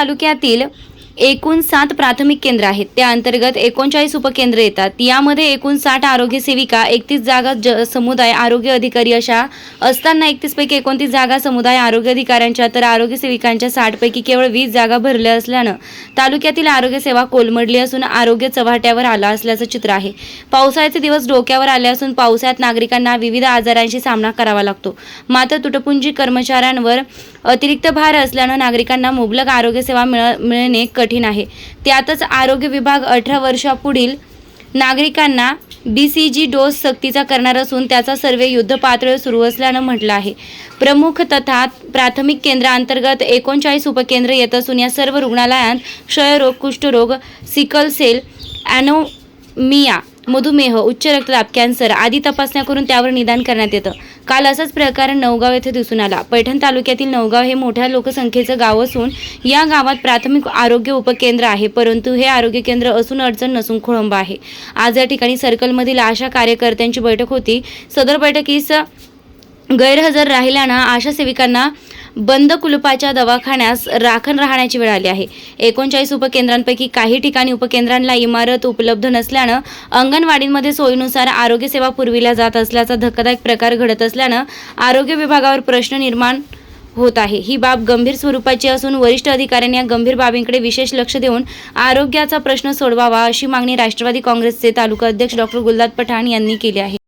तालुक्यातील एकूण सात प्राथमिक केंद्र आहेत. त्या अंतर्गत एकोणचाळीस उपकेंद्र येतात. यामध्ये एकूण साठ आरोग्य सेविका एकतीस जागा ज समुदाय आरोग्य अधिकारी अशा असताना एकतीस पैकी एकोणतीस जागा समुदाय आरोग्य अधिकाऱ्यांच्या तर आरोग्य सेविकांच्या साठ पैकी केवळ वीस जागा भरल्या असल्यानं तालुक्यातील आरोग्य सेवा कोलमडली असून आरोग्य चव्हाट्यावर आला असल्याचं चित्र आहे. पावसाळ्याचे दिवस डोक्यावर आले असून पावसाळ्यात नागरिकांना विविध आजारांशी सामना करावा लागतो. मात्र तुटपुंजी कर्मचाऱ्यांवर अतिरिक्त भार असल्यानं नागरिकांना मुबलक आरोग्य सेवा मिळ मिळणे कठीण कठीण आहे. त्यातच आरोग्य विभाग अठरा वर्षापुढील नागरिकांना बी सी जी डोस सक्तीचा करणार असून त्याचा सर्वे युद्ध पातळीवर सुरू असल्यानं म्हटलं आहे. प्रमुख तथा प्राथमिक केंद्रांतर्गत एकोणचाळीस उपकेंद्र येत असून या सर्व रुग्णालयात क्षयरोग कुष्ठरोग सिकल सेल ॲनोमिया मधुमेह उच्च रक्तदाब कॅन्सर आदी तपासण्या करून त्यावर निदान करण्यात येतं. काल असाच प्रकार नवगाव येथे दिसून आला. पैठण तालुक्यातील नवगाव हे मोठ्या लोकसंख्येचं गाव असून या गावात प्राथमिक आरोग्य उपकेंद्र आहे परंतु हे आरोग्य केंद्र असून अडचण नसून खोळंबा आहे. आज या ठिकाणी सर्कलमधील आशा कार्यकर्त्यांची बैठक होती. सदर बैठकीस गैरहजर राहिल्यानं आशा सेविकांना बंद कुलुपाच्या दवाखान्यास राखण राहण्याची वेळ आली आहे. एकोणचाळीस उपकेंद्रांपैकी काही ठिकाणी उपकेंद्रांना इमारत उपलब्ध नसल्यानं अंगणवाडींमध्ये सोयीनुसार आरोग्यसेवा पुरविल्या जात असल्याचा धक्कादायक प्रकार घडत असल्यानं आरोग्य विभागावर प्रश्न निर्माण होत आहे. ही बाब गंभीर स्वरूपाची असून वरिष्ठ अधिकाऱ्यांनी या गंभीर बाबींकडे विशेष लक्ष देऊन आरोग्याचा प्रश्न सोडवावा अशी मागणी राष्ट्रवादी काँग्रेसचे तालुका अध्यक्ष डॉक्टर गुलदाद पठाण यांनी केली आहे.